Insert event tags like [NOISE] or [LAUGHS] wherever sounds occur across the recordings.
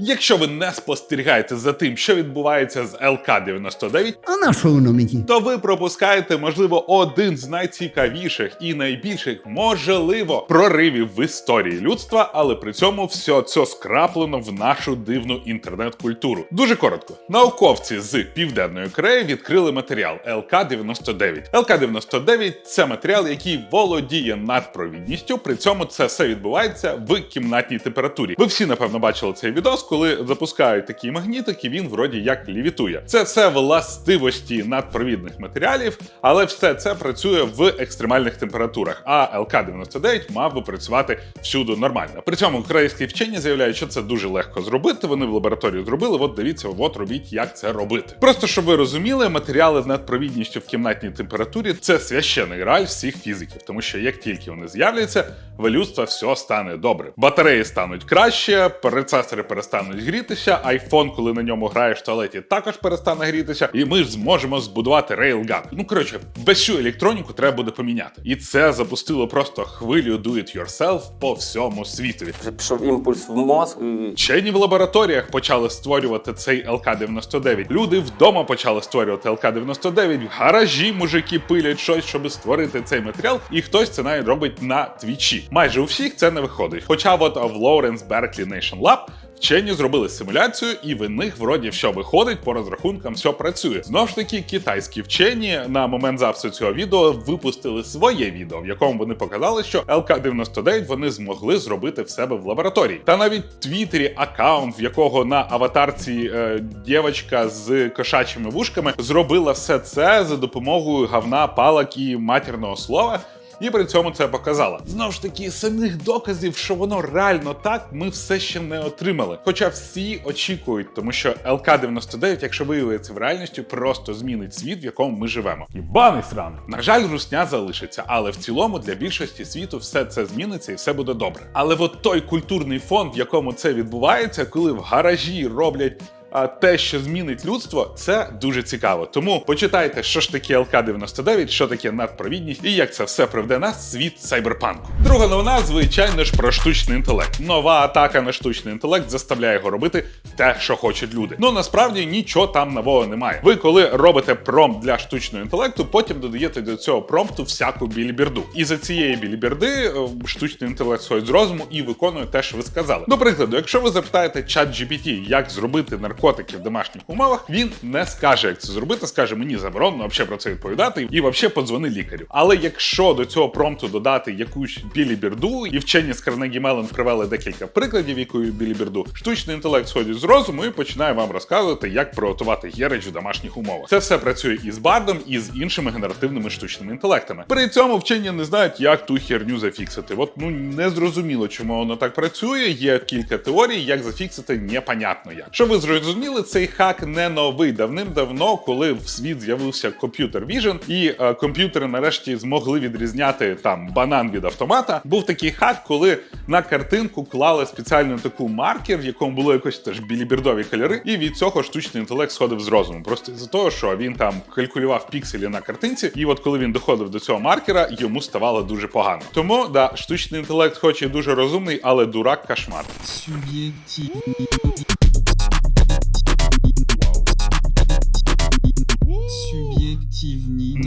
Якщо ви не спостерігаєте за тим, що відбувається з ЛК-99, А на що воно мені? то ви пропускаєте, можливо, один з найцікавіших і найбільших, можливо, проривів в історії людства, але при цьому все це скраплено в нашу дивну інтернет-культуру. Дуже коротко, науковці з південної Кореї відкрили матеріал ЛК-99. ЛК-99 – це матеріал, який володіє надпровідністю. При цьому це все відбувається в кімнатній температурі. Ви всі напевно бачили цей відос, коли запускають такий магнітик, і він вроді як лівітує. Це все властивості надпровідних матеріалів, але все це працює в екстремальних температурах. А ЛК-99 мав би працювати всюди нормально. При цьому корейські вчені заявляють, що це дуже легко зробити. Вони в лабораторії зробили. От дивіться, от робіть, як це робити. Просто щоб ви розуміли, матеріали з надпровідністю в кімнатній температурі це священий граль всіх фізиків, тому що як тільки вони з'являться, в людства все стане добре. Батареї стануть краще, процесори перестануть грітися. Айфон, коли на ньому граєш в туалеті, також перестане грітися, і ми ж зможемо збудувати рейлган. Ну коротше, всю електроніку треба буде поміняти. І це запустило просто хвилю do it yourself по всьому світу. Вже пішов імпульс в мозк. і Вчені в лабораторіях почали створювати цей ЛК-99. Люди вдома почали створювати ЛК-99. В гаражі мужики пилять щось, щоб створити цей матеріал, і хтось це навіть робить на твічі. Майже у всіх це не виходить. Хоча от в Lawrence Berkeley Nation Lab Вчені зробили симуляцію, і в них вроді все виходить, по розрахункам все працює. Знову ж таки, китайські вчені на момент запису цього відео випустили своє відео, в якому вони показали, що ЛК-99 вони змогли зробити в себе в лабораторії. Та навіть в Твіттері аккаунт, в якого на аватарці е, дівчинка з кошачими вушками зробила все це за допомогою гавна, палок і матірного слова. І при цьому це показала. Знову ж таки, самих доказів, що воно реально так, ми все ще не отримали. Хоча всі очікують, тому що ЛК-99, якщо виявиться в реальності, просто змінить світ, в якому ми живемо. І баний сраний. На жаль, русня залишиться, але в цілому для більшості світу все це зміниться і все буде добре. Але от той культурний фон, в якому це відбувається, коли в гаражі роблять. А те, що змінить людство, це дуже цікаво. Тому почитайте, що ж таке ЛК-99, що таке надпровідність і як це все приведе нас світ сайберпанку. Друга новина, звичайно ж, про штучний інтелект. Нова атака на штучний інтелект заставляє його робити те, що хочуть люди. Ну насправді нічого там нового немає. Ви коли робите промпт для штучного інтелекту, потім додаєте до цього промпту всяку біліберду. І за цієї біліберди е, штучний інтелект сходить з розуму і виконує те, що ви сказали. До прикладу, якщо ви запитаєте чат GPT, як зробити наркотики в домашніх умовах, він не скаже, як це зробити, скаже мені заборонено взагалі про це відповідати, і взагалі подзвони лікарю. Але якщо до цього промпту додати якусь біліберду, і вчені з Carnegie Mellon привели декілька прикладів, якої біліберду, штучний інтелект сходить з розуму і починає вам розказувати, як приготувати герич в домашніх умовах. Це все працює і з бардом, і з іншими генеративними штучними інтелектами. При цьому вчені не знають, як ту херню зафіксити. От ну не зрозуміло, чому воно так працює. Є кілька теорій, як зафіксити, непонятно як. Що ви зрозуміли, цей хак не новий. Давним-давно, коли в світ з'явився комп'ютер Vision, і е, комп'ютери нарешті змогли відрізняти там банан від автомата. Був такий хак, коли на картинку клали спеціальну таку маркер, в якому було якось теж білібердові кольори, і від цього штучний інтелект сходив з розуму. Просто з-за того, що він там калькулював пікселі на картинці, і от коли він доходив до цього маркера, йому ставало дуже погано. Тому да, штучний інтелект, хоч і дуже розумний, але дурак кошмар. Суб'єктивні.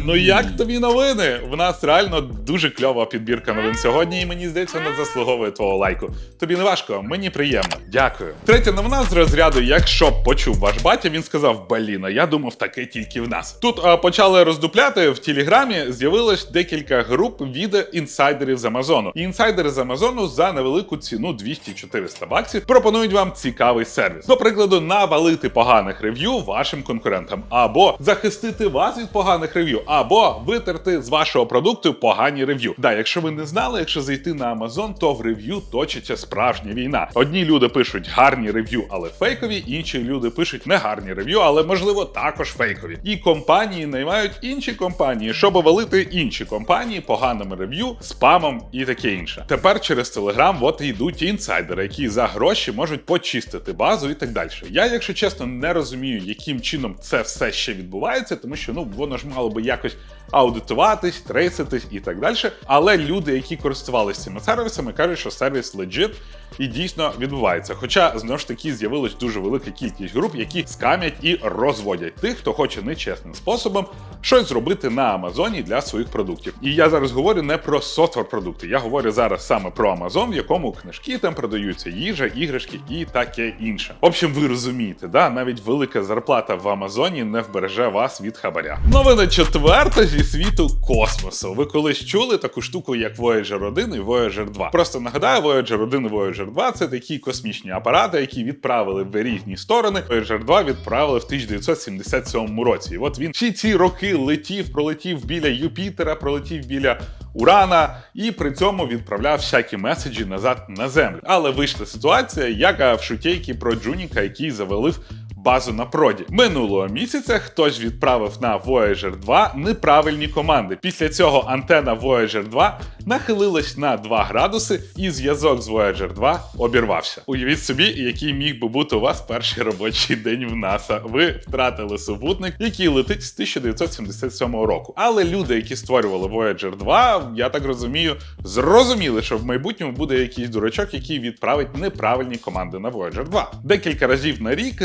Ну як тобі новини? В нас реально дуже кльова підбірка новин сьогодні, і мені здається, вона заслуговує твого лайку. Тобі не важко, мені приємно. Дякую. Третя новина з розряду, якщо почув ваш батя, він сказав: Баліна, я думав, таке тільки в нас. Тут а, почали роздупляти в телеграмі. З'явилось декілька груп від інсайдерів з Амазону. І інсайдери з Амазону за невелику ціну 200-400 баксів пропонують вам цікавий сервіс. До прикладу, навалити поганих рев'ю вашим конкурентам, або захистити вас від поганих рев'ю, або витерти з вашого продукту погані рев'ю. Да, якщо ви не знали, якщо зайти на Amazon, то в рев'ю точиться справжня війна. Одні люди пишуть гарні рев'ю, але фейкові, інші люди пишуть не гарні рев'ю, але можливо також фейкові. І компанії наймають інші компанії, щоб валити інші компанії поганими рев'ю, спамом і таке інше. Тепер через Telegram от йдуть інсайдери, які за гроші можуть почистити базу і так далі. Я, якщо чесно, не розумію, яким чином це все ще відбувається, тому що ну воно ж мало би якось якось аудитуватись, трейситись і так далі. Але люди, які користувалися цими сервісами, кажуть, що сервіс legit і дійсно відбувається. Хоча знову ж таки з'явилась дуже велика кількість груп, які скамять і розводять тих, хто хоче нечесним способом щось зробити на Амазоні для своїх продуктів. І я зараз говорю не про софтвер продукти. Я говорю зараз саме про Амазон, в якому книжки там продаються, їжа, іграшки і таке інше. В общем, ви розумієте, да, навіть велика зарплата в Амазоні не вбереже вас від хабаря. Новина четверта зі світу космосу. Ви колись чули таку штуку, як Voyager 1 і Voyager 2? Просто нагадаю, Voyager 1 і Voyager 2 це такі космічні апарати, які відправили в різні сторони. Voyager 2 відправили в 1977 році. І от він всі ці роки летів, пролетів біля Юпітера, пролетів біля Урана, і при цьому відправляв всякі меседжі назад на землю. Але вийшла ситуація, яка в шутейки про Джуніка, який завалив базу на проді. Минулого місяця хтось відправив на Voyager 2 неправильні команди. Після цього антена Voyager 2 нахилилась на 2 градуси, і зв'язок з Voyager 2 обірвався. Уявіть собі, який міг би бути у вас перший робочий день в НАСА. Ви втратили супутник, який летить з 1977 року. Але люди, які створювали Voyager 2, я так розумію, зрозуміли, що в майбутньому буде якийсь дурачок, який відправить неправильні команди на Voyager 2. Декілька разів на рік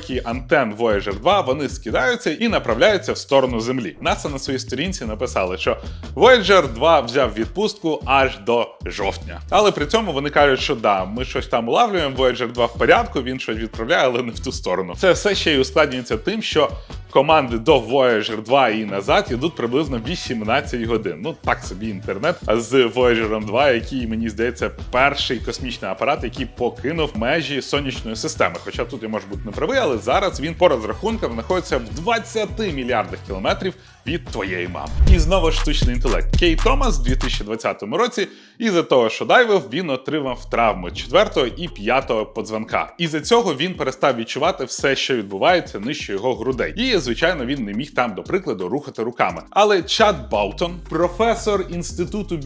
настройки антен Voyager 2 вони скидаються і направляються в сторону Землі. НАСА на своїй сторінці написали, що Voyager 2 взяв відпустку аж до жовтня. Але при цьому вони кажуть, що да, ми щось там улавлюємо, Voyager 2 в порядку, він щось відправляє, але не в ту сторону. Це все ще й ускладнюється тим, що команди до Voyager 2 і назад ідуть приблизно 18 годин. Ну так собі інтернет з Voyager 2, який мені здається перший космічний апарат, який покинув межі сонячної системи. Хоча тут я можу бути не правий, але зараз він по розрахункам знаходиться в 20 мільярдах кілометрів від твоєї мами. І знову ж штучний інтелект. Кей Томас в 2020 році, і за того, що дайвив, він отримав травми 4 і 5 подзвонка. І за цього він перестав відчувати все, що відбувається нижче його грудей. І звичайно, він не міг там, до прикладу, рухати руками. Але Чад Баутон, професор інституту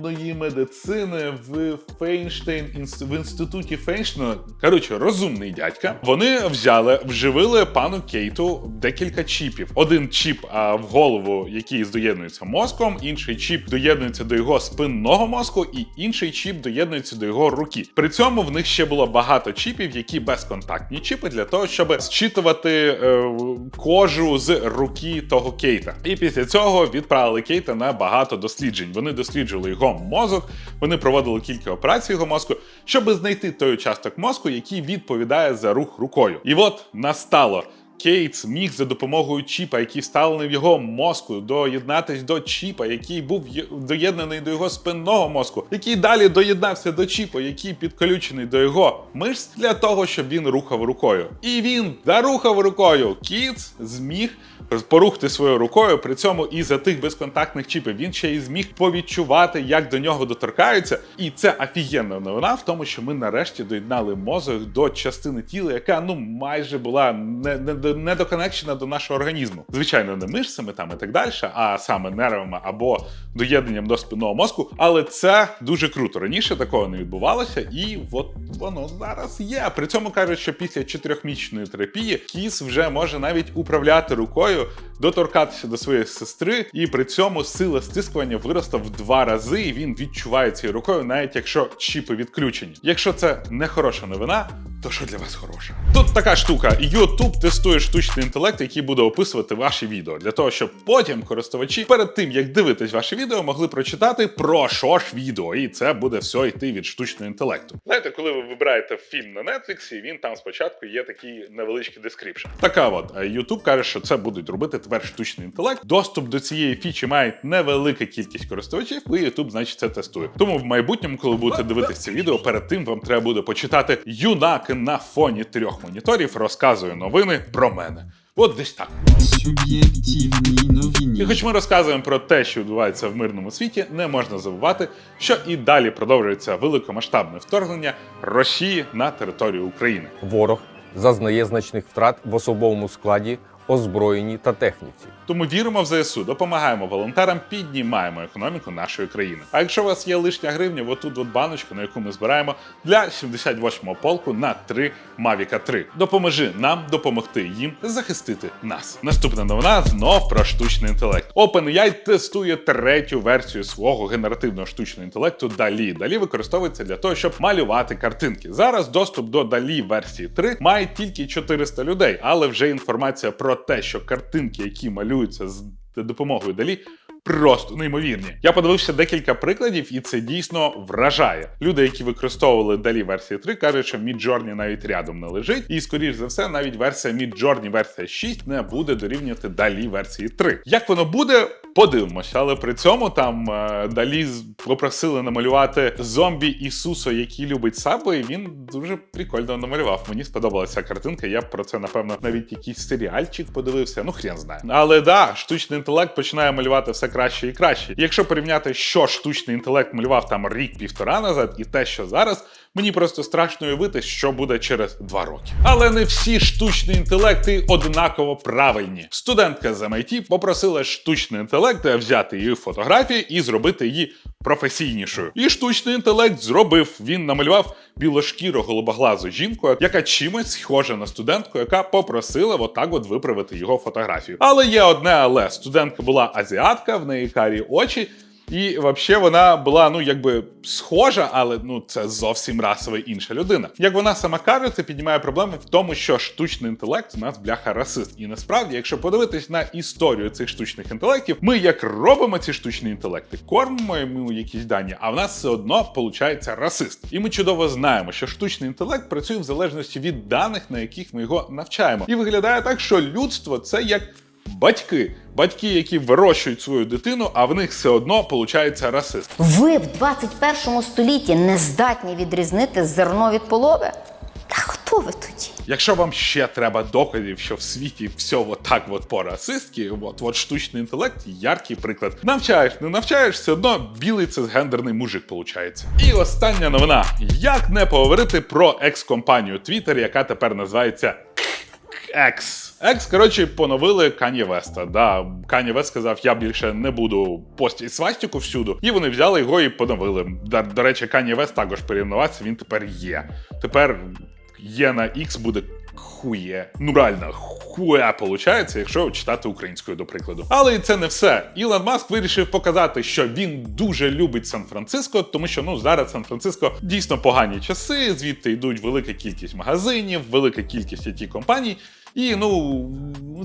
біоелектронної медицини в Фейнштейн в інституті Фейнштейна, коротше, розумний дядька. Вони взяли, вживили пану Кейту декілька чіпів. Один чіп а, в голову, який доєднується мозком, інший чіп доєднується до його спинного мозку, і інший чіп доєднується до його руки. При цьому в них ще було багато чіпів, які безконтактні чіпи для того, щоб зчитувати е, кожу з руки того Кейта. І після цього відправили Кейта на багато досліджень. Вони досліджували його мозок, вони проводили кілька операцій його мозку, щоб знайти той участок мозку, який відповідає за рух рукою. І от настало. Кейтс міг за допомогою чіпа, який вставлений в його мозку, доєднатись до чіпа, який був доєднаний до його спинного мозку, який далі доєднався до чіпа, який підключений до його мишць для того, щоб він рухав рукою. І він зарухав рукою. Кіц зміг порухати своєю рукою. При цьому і за тих безконтактних чіпів він ще й зміг повідчувати, як до нього доторкаються. І це офігенна новина в тому, що ми нарешті доєднали мозок до частини тіла, яка ну майже була не, не, до- не до нашого організму. Звичайно, не мишцями там і так далі, а саме нервами або доєднанням до спинного мозку. Але це дуже круто. Раніше такого не відбувалося, і от воно зараз є. При цьому кажуть, що після чотирьохмісячної терапії кіс вже може навіть управляти рукою, доторкатися до своєї сестри, і при цьому сила стискування виросла в два рази, і він відчуває цією рукою, навіть якщо чіпи відключені. Якщо це не хороша новина. То що для вас хороше? Тут така штука. YouTube тестує штучний інтелект, який буде описувати ваші відео, для того, щоб потім користувачі перед тим як дивитись ваші відео, могли прочитати про що ж відео, і це буде все йти від штучного інтелекту. Знаєте, коли ви вибираєте фільм на Netflix, він там спочатку є такий невеличкий дескріпшн. Така от е, YouTube каже, що це будуть робити тепер штучний інтелект. Доступ до цієї фічі має невелика кількість користувачів, і YouTube, значить, це тестує. Тому в майбутньому, коли будете дивитися це відео, перед тим вам треба буде почитати юнак на фоні трьох моніторів розказує новини про мене. От десь так. Суб'єктивні І хоч ми розказуємо про те, що відбувається в мирному світі, не можна забувати, що і далі продовжується великомасштабне вторгнення Росії на територію України. Ворог зазнає значних втрат в особовому складі озброєнні та техніці. Тому віримо в ЗСУ, допомагаємо волонтерам, піднімаємо економіку нашої країни. А якщо у вас є лишня гривня, отут от баночка, на яку ми збираємо для 78-го полку на 3 Mavic 3. Допоможи нам допомогти їм захистити нас. Наступна новина знов про штучний інтелект. OpenAI тестує третю версію свого генеративного штучного інтелекту DALL-E. DALL-E використовується для того, щоб малювати картинки. Зараз доступ до DALL-E версії 3 має тільки 400 людей, але вже інформація про те, що картинки, які малюються з допомогою DALL-E, Просто неймовірні. Я подивився декілька прикладів, і це дійсно вражає. Люди, які використовували далі версії 3, кажуть, що Midjourney навіть рядом не лежить, і скоріш за все, навіть версія Midjourney версія 6 не буде дорівнювати далі версії 3. Як воно буде? Подивимося, але при цьому там е, далі попросили намалювати зомбі Ісусо, який любить саби, і він дуже прикольно намалював. Мені сподобалася картинка. Я про це напевно навіть якийсь серіальчик подивився. Ну хрен знає. Але да, штучний інтелект починає малювати все краще і краще. Якщо порівняти, що штучний інтелект малював там рік-півтора назад, і те, що зараз. Мені просто страшно уявити, що буде через два роки. Але не всі штучні інтелекти однаково правильні. Студентка з MIT попросила штучний інтелект взяти її фотографії і зробити її професійнішою. І штучний інтелект зробив. Він намалював білошкіру голубоглазу жінку, яка чимось схожа на студентку, яка попросила отак от виправити його фотографію. Але є одне але студентка була азіатка, в неї карі очі. І взагалі вона була ну якби схожа, але ну це зовсім расово інша людина. Як вона сама каже, це піднімає проблеми в тому, що штучний інтелект у нас бляха расист. І насправді, якщо подивитись на історію цих штучних інтелектів, ми як робимо ці штучні інтелекти, кормимо йому якісь дані, а в нас все одно виходить расист. І ми чудово знаємо, що штучний інтелект працює в залежності від даних, на яких ми його навчаємо. І виглядає так, що людство це як. Батьки, батьки, які вирощують свою дитину, а в них все одно виходить расист. Ви в 21 столітті не здатні відрізнити зерно від полови? Та хто ви тоді? Якщо вам ще треба доказів, що в світі все от так от по расистськи, от, от штучний інтелект, яркий приклад. Навчаєш, не навчаєш, все одно білий це гендерний мужик виходить. І остання новина: як не поговорити про екс-компанію Twitter, яка тепер називається X. X, коротше, поновили Кані Веста. Да, Кані Вест сказав, я більше не буду постити свастику всюду. І вони взяли його і поновили. До, до речі, Кані Вест також перейменувався, він тепер є. Тепер є на X буде хує. Ну реально, хуя получається, якщо читати українською, до прикладу. Але і це не все. Ілон Маск вирішив показати, що він дуже любить Сан-Франциско, тому що ну зараз Сан-Франциско дійсно погані часи. Звідти йдуть велика кількість магазинів, велика кількість it компаній. І ну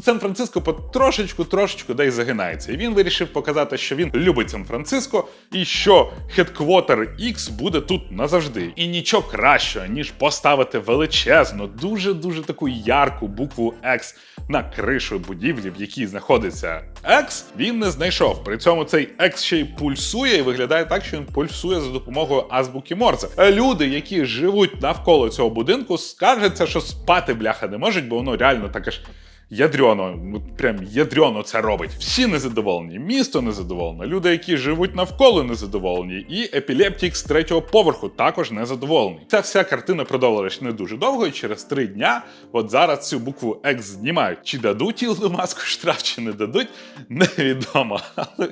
Сан-Франциско потрошечку, трошечку десь загинається. І він вирішив показати, що він любить Сан-Франциско, і що Headquarter X буде тут назавжди. І нічого кращого, ніж поставити величезну, дуже дуже таку ярку букву X на кришу будівлі, в якій знаходиться X, він не знайшов. При цьому цей X ще й пульсує і виглядає так, що він пульсує за допомогою азбуки Морзе. Люди, які живуть навколо цього будинку, скаржаться, що спати бляха не можуть, бо воно реально таке ж. Ядрьоно, прям ядрьоно це робить. Всі незадоволені, місто незадоволене, люди, які живуть навколо, незадоволені, і епілептік з третього поверху також незадоволений. Ця вся картина продовжилась не дуже довго, і через три дня, от зараз цю букву X знімають. Чи дадуть Ілону маску штраф, чи не дадуть, невідомо. Але,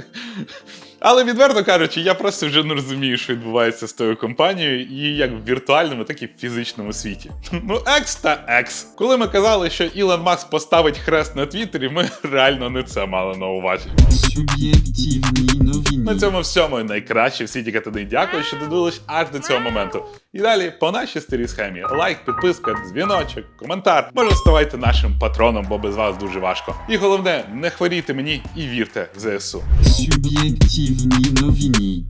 але відверто кажучи, я просто вже не розумію, що відбувається з тою компанією, і як в віртуальному, так і в фізичному світі. [LAUGHS] Ну, екс та екс. Коли ми казали, що Ілон Маск поставить хрест на Твіттері, ми [LAUGHS] реально не це мали на увазі. Суб'єктивні новини. На цьому всьому найкраще всі тільки туди. Дякую, що додивились аж до цього моменту. І далі по нашій старій схемі: лайк, підписка, дзвіночок, коментар. Може, ставайте нашим патроном, бо без вас дуже важко. І головне, не хворійте мені і вірте в ЗСУ. Суб'єктивні новини.